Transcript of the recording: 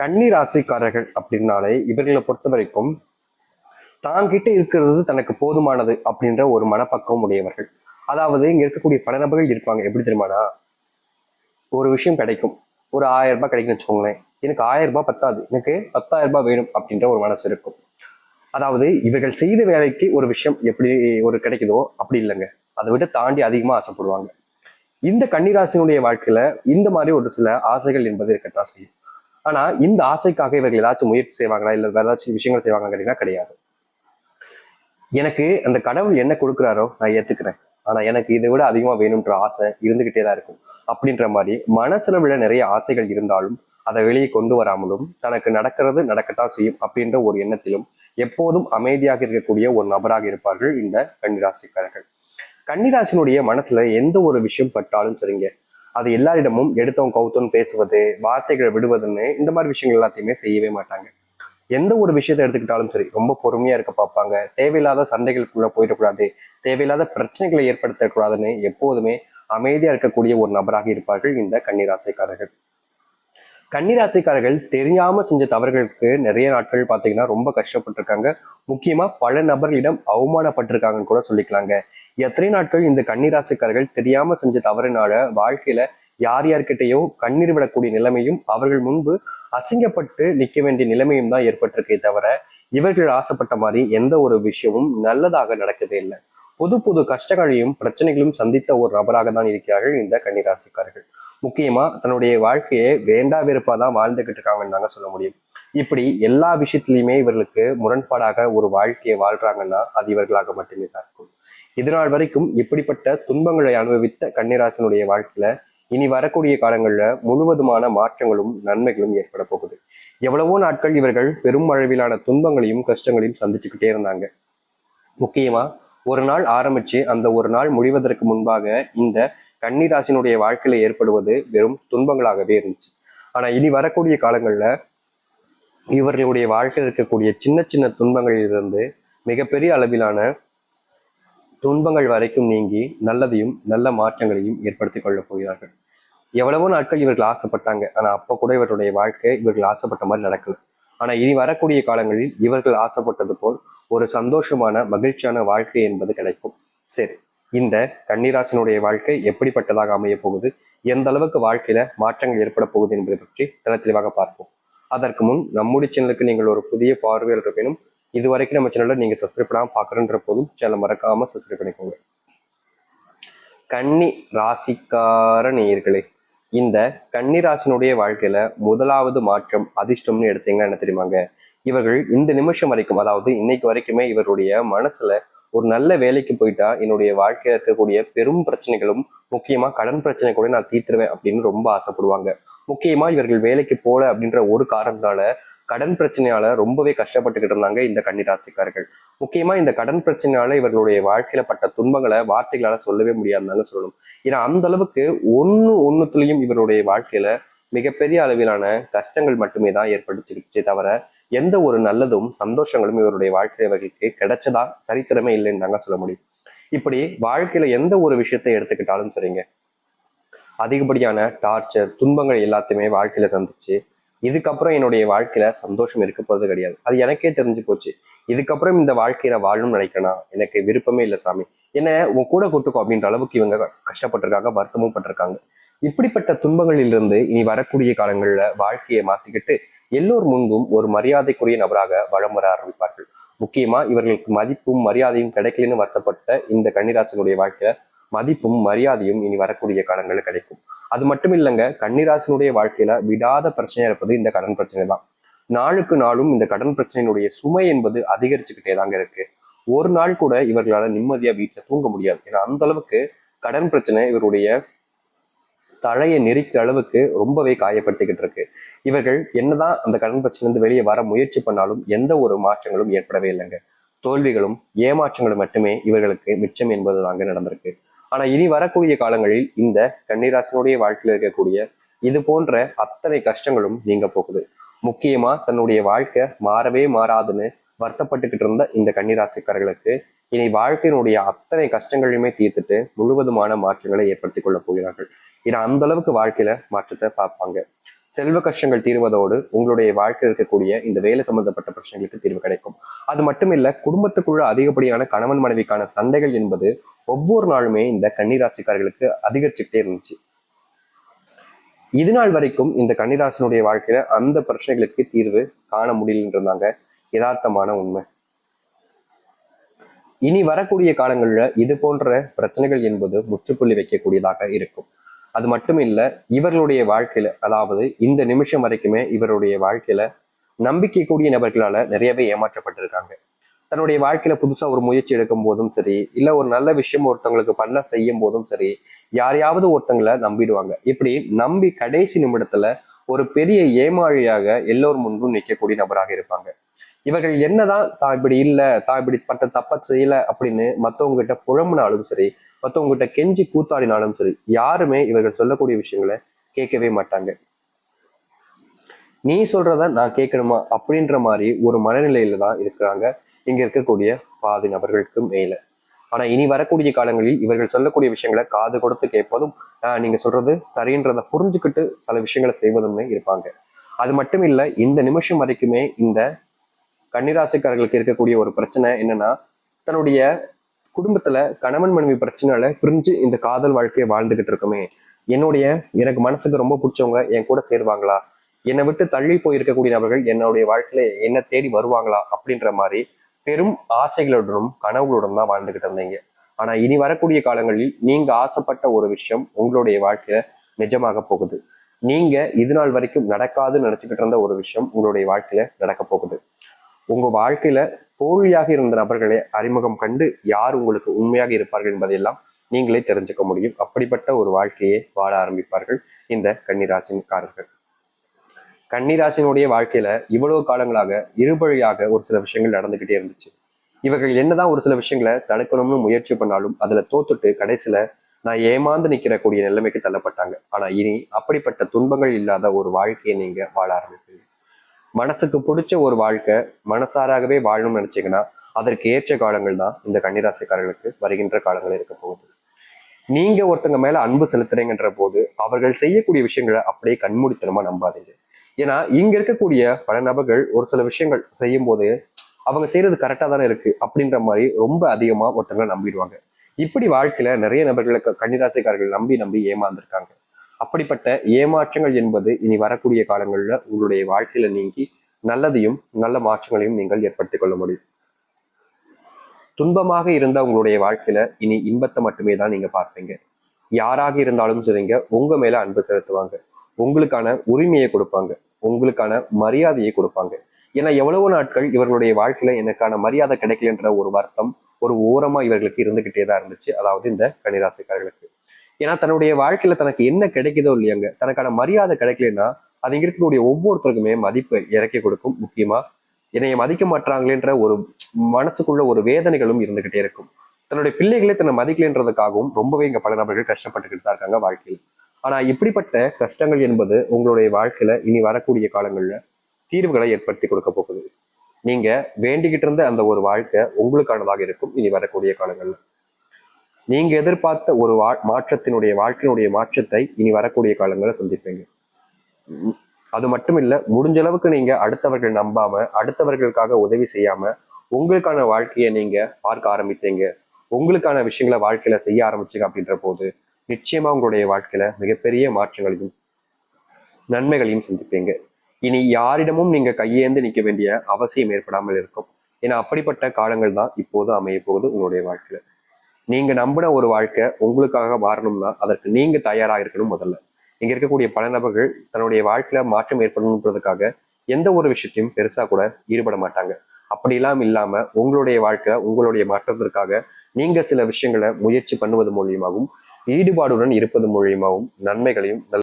கன்னி ராசிக்காரர்கள் அப்படின்னாலே இவர்களை பொறுத்த வரைக்கும் தாங்கிட்ட இருக்கிறது தனக்கு போதுமானது அப்படின்ற ஒரு மனப்பக்குவம் உடையவர்கள். அதாவது இங்க இருக்கக்கூடிய பல நபர்கள் இருப்பாங்க. எப்படி தெரியுமானா ஒரு விஷயம் கிடைக்கும். ஒரு ஆயிரம் ரூபாய் கிடைக்கும்னு வச்சுக்கோங்களேன். எனக்கு ஆயிரம் ரூபாய் பத்தாது. எனக்கு பத்தாயிரம் ரூபாய் வேணும் அப்படின்ற ஒரு மனசு இருக்கும். அதாவது இவர்கள் செய்த வேலைக்கு ஒரு விஷயம் எப்படி ஒரு கிடைக்குதோ அப்படி இல்லைங்க. அதை விட தாண்டி அதிகமா ஆசைப்படுவாங்க. இந்த கன்னிராசினுடைய வாழ்க்கையில இந்த மாதிரி ஒரு சில ஆசைகள் என்பது இருக்கத்தான் செய்யும். ஆனா இந்த ஆசைக்காக இவர்கள் ஏதாச்சும் முயற்சி செய்வாங்களா? இல்ல வேற ஏதாச்சும் விஷயங்கள் செய்வாங்க கேட்டீங்கன்னா கிடையாது. எனக்கு அந்த கடவுள் என்ன கொடுக்குறாரோ நான் ஏத்துக்கிறேன். ஆனா எனக்கு இதை விட அதிகமா வேணும்ன்ற ஆசை இருந்துகிட்டே தான் இருக்கும். அப்படின்ற மாதிரி மனசுல விட நிறைய ஆசைகள் இருந்தாலும் அதை வெளியே கொண்டு வராமலும் தனக்கு நடக்கிறது நடக்கத்தான் செய்யும் அப்படின்ற ஒரு எண்ணத்திலும் எப்போதும் அமைதியாக இருக்கக்கூடிய ஒரு நபராக இருப்பார்கள் இந்த கன்னிராசிக்காரர்கள். கன்னிராசினுடைய மனசுல எந்த ஒரு விஷயம் பட்டாலும் சரிங்க. அது எல்லாரிடமும் எடுத்தவன் கவுத்தோன்னு பேசுவது வார்த்தைகளை விடுவதுன்னு இந்த மாதிரி விஷயங்கள் எல்லாத்தையுமே செய்யவே மாட்டாங்க. எந்த ஒரு விஷயத்தை எடுத்துக்கிட்டாலும் சரி ரொம்ப பொறுமையா இருக்க பார்ப்பாங்க. தேவையில்லாத சண்டைகளுக்குள்ள போயிடக்கூடாது. தேவையில்லாத பிரச்சனைகளை ஏற்படுத்தக்கூடாதுன்னு எப்போதுமே அமைதியா இருக்கக்கூடிய ஒரு நபராக இருப்பார்கள் இந்த கன்னிராசிக்காரர்கள். கன்னிராசிக்காரர்கள் தெரியாம செஞ்ச தவறுகளுக்கு நிறைய நாட்கள் பார்த்தீங்கன்னா ரொம்ப கஷ்டப்பட்டிருக்காங்க. முக்கியமா பல நபர்களிடம் அவமானப்பட்டிருக்காங்கன்னு கூட சொல்லிக்கலாங்க. எத்தனை நாட்கள் இந்த கன்னிராசிக்காரர்கள் தெரியாம செஞ்ச தவறுனால வாழ்க்கையில யார் யார்கிட்டையோ கண்ணீர் விடக்கூடிய நிலைமையும் அவர்கள் முன்பு அசிங்கப்பட்டு நிற்க வேண்டிய நிலைமையும் தான் ஏற்பட்டிருக்கே தவிர இவர்கள் ஆசைப்பட்ட மாதிரி எந்த ஒரு விஷயமும் நல்லதாக நடக்கவே இல்லை. புது புது கஷ்டங்களையும் பிரச்சனைகளையும் சந்தித்த ஒரு நபராக தான் இருக்கிறார்கள் இந்த கன்னிராசிக்காரர்கள். முக்கியமா தன்னுடைய வாழ்க்கையை வேண்டா வெறுப்பா தான் வாழ்ந்துகிட்டு இருக்காங்கன்னு தாங்க சொல்ல முடியும். இப்படி எல்லா விஷயத்திலையுமே இவர்களுக்கு முரண்பாடாக ஒரு வாழ்க்கையை வாழ்றாங்கன்னா அது இவர்களாக மட்டுமே தான் இருக்கும். இதனால் வரைக்கும் இப்படிப்பட்ட துன்பங்களை அனுபவித்த கன்னிராசனுடைய வாழ்க்கையில இனி வரக்கூடிய காலங்கள்ல முழுவதுமான மாற்றங்களும் நன்மைகளும் ஏற்பட போகுது. எவ்வளவோ நாட்கள் இவர்கள் பெரும் அளவிலான துன்பங்களையும் கஷ்டங்களையும் சந்திச்சுக்கிட்டே இருந்தாங்க. முக்கியமா ஒரு நாள் ஆரம்பிச்சு அந்த ஒரு நாள் முடிவதற்கு முன்பாக இந்த கன்னிராசினுடைய வாழ்க்கையில ஏற்படுவது வெறும் துன்பங்களாகவே இருந்துச்சு. ஆனா இனி வரக்கூடிய காலங்கள்ல இவர்களுடைய வாழ்க்கையில் இருக்கக்கூடிய சின்ன சின்ன துன்பங்களிலிருந்து மிகப்பெரிய அளவிலான துன்பங்கள் வரைக்கும் நீங்கி நல்லதையும் நல்ல மாற்றங்களையும் ஏற்படுத்தி கொள்ளப் போகிறார்கள். எவ்வளவோ நாட்கள் இவர்கள் ஆசைப்பட்டாங்க. ஆனா அப்ப கூட இவர்களுடைய வாழ்க்கை இவர்கள் ஆசைப்பட்ட மாதிரி நடக்கல. ஆனா இனி வரக்கூடிய காலங்களில் இவர்கள் ஆசைப்பட்டது போல் ஒரு சந்தோஷமான மகிழ்ச்சியான வாழ்க்கை என்பது கிடைக்கும். சரி. இந்த கன்னிராசினுடைய வாழ்க்கை எப்படிப்பட்டதாக அமைய போகுது எந்த அளவுக்கு வாழ்க்கையில மாற்றங்கள் ஏற்பட போகுது என்பதை பற்றி தெல தெளிவாக பார்ப்போம். அதற்கு முன் நம்முடைய சேனலுக்கு நீங்கள் ஒரு புதிய பார்வையாளர் இருப்பினும் இது வரைக்கும் நம்ம சேனல்ல நீங்க சப்ஸ்கிரைப் பண்ணாம பாக்குறன்ற போதும் சேனலை மறக்காம சப்ஸ்கிரைப் பண்ணிக்கோங்க. கன்னி ராசிக்கார நேயர்களே இந்த கன்னி ராசினுடைய வாழ்க்கையில முதலாவது மாற்றம் அதிர்ஷ்டம்னு எடுத்தீங்கன்னா என்ன தெரியுமாங்க? இவர்கள் இந்த நிமிஷம் வரைக்கும் அதாவது இன்னைக்கு வரைக்குமே இவருடைய மனசுல ஒரு நல்ல வேலைக்கு போயிட்டா என்னுடைய வாழ்க்கையில் இருக்கக்கூடிய பெரும் பிரச்சனைகளும் முக்கியமாக கடன் பிரச்சனை கூட நான் தீர்த்துருவேன் அப்படின்னு ரொம்ப ஆசைப்படுவாங்க. முக்கியமாக இவர்கள் வேலைக்கு போகல அப்படின்ற ஒரு காரணத்தினால கடன் பிரச்சனையால ரொம்பவே கஷ்டப்பட்டுக்கிட்டு இருந்தாங்க இந்த கன்னிராசிக்காரர்கள். முக்கியமா இந்த கடன் பிரச்சனையால இவர்களுடைய வாழ்க்கையில பட்ட துன்பங்களை வார்த்தைகளால சொல்லவே முடியாதுன்னு சொல்லணும். ஏன்னா அந்த அளவுக்கு ஒன்னு ஒன்னுத்துலயும் இவருடைய வாழ்க்கையில மிகப்பெரிய அளவிலான கஷ்டங்கள் மட்டுமே தான் ஏற்படுத்திருச்சு தவிர எந்த ஒரு நல்லதும் சந்தோஷங்களும் இவருடைய வாழ்க்கை இவர்களுக்கு கிடைச்சதா சரித்திரமே இல்லைன்னு தாங்க சொல்ல முடியும். இப்படி வாழ்க்கையில எந்த ஒரு விஷயத்தை எடுத்துக்கிட்டாலும் சரிங்க. அதிகப்படியான டார்ச்சர் துன்பங்கள் எல்லாத்தையுமே வாழ்க்கையில சந்திச்சு இதுக்கப்புறம் என்னுடைய வாழ்க்கையில சந்தோஷம் இருக்க போறது கிடையாது. அது எனக்கே தெரிஞ்சு போச்சு. இதுக்கப்புறம் இந்த வாழ்க்கையில வாழணும்னு நினைக்கிறேன்னா எனக்கு விருப்பமே இல்லை சாமி. என்ன உன் கூட கூட்டுக்கோ அப்படின்ற அளவுக்கு இவங்க கஷ்டப்பட்டிருக்காங்க வருத்தமும் பட்டிருக்காங்க. இப்படிப்பட்ட துன்பங்களிலிருந்து இனி வரக்கூடிய காலங்கள்ல வாழ்க்கையை மாத்திக்கிட்டு எல்லோர் முன்பும் ஒரு மரியாதைக்குரிய நபராக வளம் வர ஆரம்பிப்பார்கள். முக்கியமா இவர்களுக்கு மதிப்பும் மரியாதையும் கிடைக்கலன்னு வருத்தப்பட்ட இந்த கன்னிராசனுடைய வாழ்க்கையில மதிப்பும் மரியாதையும் இனி வரக்கூடிய காலங்களில் கிடைக்கும். அது மட்டும் இல்லைங்க கன்னிராசனுடைய வாழ்க்கையில விடாத பிரச்சனை இருப்பது இந்த கடன் பிரச்சனை தான். நாளுக்கு நாளும் இந்த கடன் பிரச்சனையினுடைய சுமை என்பது அதிகரிச்சுக்கிட்டே தாங்க இருக்கு. ஒரு நாள் கூட இவர்களால நிம்மதியா வீட்டுல தூங்க முடியாது. ஏன்னா அந்த அளவுக்கு கடன் பிரச்சனை இவருடைய தலையை நெரிக்கிற அளவுக்கு ரொம்பவே காயப்படுத்திக்கிட்டு இருக்கு. இவர்கள் என்னதான் அந்த கடன் பிரச்சனையிலிருந்து வெளியே வர முயற்சி பண்ணாலும் எந்த ஒரு மாற்றங்களும் ஏற்படவே இல்லைங்க. தோல்விகளும் ஏமாற்றங்களும் மட்டுமே இவர்களுக்கு மிச்சம் என்பது தாங்க நடந்திருக்கு. ஆனா இனி வரக்கூடிய காலங்களில் இந்த கன்னிராசனுடைய வாழ்க்கையில் இருக்கக்கூடிய இது போன்ற அத்தனை கஷ்டங்களும் நீங்க போகுது. முக்கியமா தன்னுடைய வாழ்க்கை மாறவே மாறாதுன்னு வருத்தப்பட்டுக்கிட்டு இருந்த இந்த கன்னிராசிக்காரர்களுக்கு இனி வாழ்க்கையினுடைய அத்தனை கஷ்டங்களையுமே தீர்த்துட்டு முழுவதுமான மாற்றங்களை ஏற்படுத்திக் கொள்ளப் போகிறார்கள். ஏன்னா அந்த அளவுக்கு வாழ்க்கையில மாற்றத்தை பார்ப்பாங்க. செல்வ கஷ்டங்கள் தீர்வதோடு உங்களுடைய வாழ்க்கையில் இருக்கக்கூடிய இந்த வேலை சம்பந்தப்பட்ட பிரச்சனைகளுக்கு தீர்வு கிடைக்கும். அது மட்டும் இல்ல குடும்பத்துக்குள்ள அதிகப்படியான கணவன் மனைவிக்கான சண்டைகள் என்பது ஒவ்வொரு நாளுமே இந்த கன்னிராசிக்காரர்களுக்கு அதிகரிச்சுக்கிட்டே இருந்துச்சு. இது நாள் வரைக்கும் இந்த கன்னிராசினுடைய வாழ்க்கையில அந்த பிரச்சனைகளுக்கு தீர்வு காண முடியலன்றதாங்க யதார்த்தமான உண்மை. இனி வரக்கூடிய காலங்களில் இது போன்ற பிரச்சனைகள் என்பது முற்றுப்புள்ளி வைக்கக்கூடியதாக இருக்கும். அது மட்டும் இல்லை இவர்களுடைய வாழ்க்கையில அதாவது இந்த நிமிஷம் வரைக்குமே இவருடைய வாழ்க்கையில நம்பிக்கை கூடிய நபர்களால நிறையவே ஏமாற்றப்பட்டிருக்காங்க. தன்னுடைய வாழ்க்கையில புதுசா ஒரு முயற்சி எடுக்கும் போதும் சரி இல்ல ஒரு நல்ல விஷயம் ஒருத்தவங்களுக்கு பண்ண செய்யும் போதும் சரி யாரையாவது ஒருத்தங்களை நம்பிடுவாங்க. இப்படி நம்பி கடைசி நிமிடத்துல ஒரு பெரிய ஏமாழியாக எல்லோர் முன்பும் நிற்கக்கூடிய நபராக இருப்பாங்க. இவர்கள் என்னதான் தான் இப்படி இல்ல தான் இப்படி பட்ட தப்ப செய்யல அப்படின்னு மத்தவங்க கிட்ட புழம்புனாலும் சரி மத்தவங்க கிட்ட கெஞ்சி கூத்தாடினாலும் சரி யாருமே இவர்கள் சொல்லக்கூடிய விஷயங்களை கேட்கவே மாட்டாங்க. நீ சொல்றத நான் கேட்கணுமா அப்படின்ற மாதிரி ஒரு மனநிலையில தான் இருக்கிறாங்க. இங்க இருக்கக்கூடிய பாதி நபர்களுக்கு மேல. ஆனா இனி வரக்கூடிய காலங்களில் இவர்கள் சொல்லக்கூடிய விஷயங்களை காது கொடுத்து கேட்பதும் நீங்க சொல்றது சரின்றதை புரிஞ்சுக்கிட்டு சில விஷயங்களை செய்வதுமே இருப்பாங்க. அது மட்டும் இல்ல இந்த நிமிஷம் வரைக்குமே இந்த கன்னிராசிக்காரர்களுக்கு இருக்கக்கூடிய ஒரு பிரச்சனை என்னன்னா தன்னுடைய குடும்பத்துல கணவன் மனைவி பிரச்சனையால பிரிஞ்சு இந்த காதல் வாழ்க்கையை வாழ்ந்துகிட்டு இருக்கோமே. என்னுடைய எனக்கு மனசுக்கு ரொம்ப பிடிச்சவங்க என் கூட சேருவாங்களா? என்னை விட்டு தள்ளி போயிருக்கக்கூடிய நபர்கள் என்னுடைய வாழ்க்கையில என்ன தேடி வருவாங்களா? அப்படின்ற மாதிரி பெரும் ஆசைகளுடனும் கனவுகளுடன் தான் வாழ்ந்துகிட்டு இருந்தீங்க. ஆனா இனி வரக்கூடிய காலங்களில் நீங்க ஆசைப்பட்ட ஒரு விஷயம் உங்களுடைய வாழ்க்கையில நிஜமாக போகுது. நீங்க இது நாள் வரைக்கும் நடக்காதுன்னு நினைச்சுக்கிட்டு இருந்த ஒரு விஷயம் உங்களுடைய வாழ்க்கையில நடக்க போகுது. உங்கள் வாழ்க்கையில தோல்வியாக இருந்த நபர்களை அறிமுகம் கண்டு யார் உங்களுக்கு உண்மையாக இருப்பார்கள் என்பதையெல்லாம் நீங்களே தெரிஞ்சுக்க முடியும். அப்படிப்பட்ட ஒரு வாழ்க்கையை வாழ ஆரம்பிப்பார்கள் இந்த கன்னிராசின்காரர்கள் கன்னிராசினுடைய வாழ்க்கையில இவ்வளவு காலங்களாக இருபழியாக ஒரு சில விஷயங்கள் நடந்துகிட்டே இருந்துச்சு. இவர்கள் என்னதான் ஒரு சில விஷயங்களை தடுக்கணும்னு முயற்சி பண்ணாலும் அதுல தோத்துட்டு கடைசியில நான் ஏமாந்து நிக்கிற கூடிய நிலைமைக்கு தள்ளப்பட்டாங்க. ஆனா இனி அப்படிப்பட்ட துன்பங்கள் இல்லாத ஒரு வாழ்க்கையை நீங்க வாழ ஆரம்பிப்பீங்க. மனசுக்கு பிடிச்ச ஒரு வாழ்க்கை மனசாராகவே வாழணும்னு நினைச்சீங்கன்னா அதற்கு ஏற்ற காலங்கள் தான் இந்த கன்னிராசிக்காரர்களுக்கு வருகின்ற காலங்கள் இருக்க போகுது. நீங்க ஒருத்தங்க மேல அன்பு செலுத்துறீங்கன்ற போது அவர்கள் செய்யக்கூடிய விஷயங்களை அப்படியே கண்மூடித்தனமா நம்பாதீங்க. ஏன்னா இங்க இருக்கக்கூடிய பல நபர்கள் ஒரு சில விஷயங்கள் செய்யும் போது அவங்க செய்யறது கரெக்டா தானே இருக்கு அப்படின்ற மாதிரி ரொம்ப அதிகமா ஒருத்தங்களை நம்பிடுவாங்க. இப்படி வாழ்க்கையில நிறைய நபர்களுக்கு கன்னிராசிக்காரர்கள் நம்பி நம்பி ஏமாந்துருக்காங்க. அப்படிப்பட்ட ஏமாற்றங்கள் என்பது இனி வரக்கூடிய காலங்களில் உங்களுடைய வாழ்க்கையில நீங்கி நல்லதையும் நல்ல மாற்றங்களையும் நீங்கள் ஏற்படுத்திக் கொள்ள முடியும். துன்பமாக இருந்த உங்களுடைய வாழ்க்கையில இனி இன்பத்தை மட்டுமே தான் நீங்க பார்ப்பீங்க. யாராக இருந்தாலும் சரிங்க உங்க மேல அன்பு செலுத்துவாங்க. உங்களுக்கான உரிமையை கொடுப்பாங்க. உங்களுக்கான மரியாதையை கொடுப்பாங்க. ஏன்னா எவ்வளவு நாட்கள் இவர்களுடைய வாழ்க்கையில எனக்கான மரியாதை கிடைக்கலன்ற ஒரு வருத்தம் ஒரு ஓரமா இவர்களுக்கு இருந்துகிட்டே தான் இருந்துச்சு. அதாவது இந்த கன்னிராசிக்காரர்களுக்கு. ஏன்னா தன்னுடைய வாழ்க்கையில தனக்கு என்ன கிடைக்குதோ இல்லையாங்க தனக்கான மரியாதை கிடைக்கலன்னா அது இங்க இருக்கக்கூடிய ஒவ்வொருத்தருக்குமே மதிப்பை இறக்கி கொடுக்கும் முக்கியமா. என்னைய மதிக்க மாட்டாங்களேன்ற ஒரு மனசுக்குள்ள ஒரு வேதனைகளும் இருந்துகிட்டே இருக்கும். தன்னுடைய பிள்ளைகளே தன்னை மதிக்கலைன்றதுக்காகவும் ரொம்பவே இங்க பல நபர்கள் கஷ்டப்பட்டுக்கிட்டு தான் இருக்காங்க வாழ்க்கையில். ஆனா இப்படிப்பட்ட கஷ்டங்கள் என்பது உங்களுடைய வாழ்க்கையில இனி வரக்கூடிய காலங்கள்ல தீர்வுகளை ஏற்படுத்தி கொடுக்க போகுது. நீங்க வேண்டிக்கிட்டு இருந்த அந்த ஒரு வாழ்க்கை உங்களுக்கானதாக இருக்கும் இனி வரக்கூடிய காலங்கள்ல. நீங்க எதிர்பார்த்த ஒரு வா மாற்றத்தினுடைய வாழ்க்கையினுடைய மாற்றத்தை இனி வரக்கூடிய காலங்களில் சந்திப்பீங்க. அது மட்டும் இல்ல முடிஞ்ச அளவுக்கு நீங்க அடுத்தவர்கள் நம்பாம அடுத்தவர்களுக்காக உதவி செய்யாம உங்களுக்கான வாழ்க்கையை நீங்க பார்க்க ஆரம்பித்தீங்க உங்களுக்கான விஷயங்களை வாழ்க்கையில செய்ய ஆரம்பிச்சுங்க அப்படின்ற போது நிச்சயமா உங்களுடைய வாழ்க்கையில மிகப்பெரிய மாற்றங்களையும் நன்மைகளையும் சந்திப்பீங்க. இனி யாரிடமும் நீங்க கையேந்து நிற்க வேண்டிய அவசியம் ஏற்படாமல் இருக்கும். ஏன்னா அப்படிப்பட்ட காலங்கள் தான் இப்போது அமைய போகுது உங்களுடைய வாழ்க்கையில. நீங்க நம்பின ஒரு வாழ்க்கை உங்களுக்காக மாறணும்னா அதற்கு நீங்க தயாரா இருக்கணும் முதல்ல. இங்க இருக்கக்கூடிய பல நபர்கள் தன்னுடைய வாழ்க்கையில மாற்றம் ஏற்படணுன்றதுக்காக எந்த ஒரு விஷயத்தையும் பெருசா கூட ஈடுபட மாட்டாங்க. அப்படிலாம் இல்லாம உங்களுடைய வாழ்க்கை உங்களுடைய மாற்றத்திற்காக நீங்க சில விஷயங்களை முயற்சி பண்ணுவது மூலியமாகவும் ஈடுபாடுடன் இருப்பது மூலியமாகவும் நன்மைகளையும்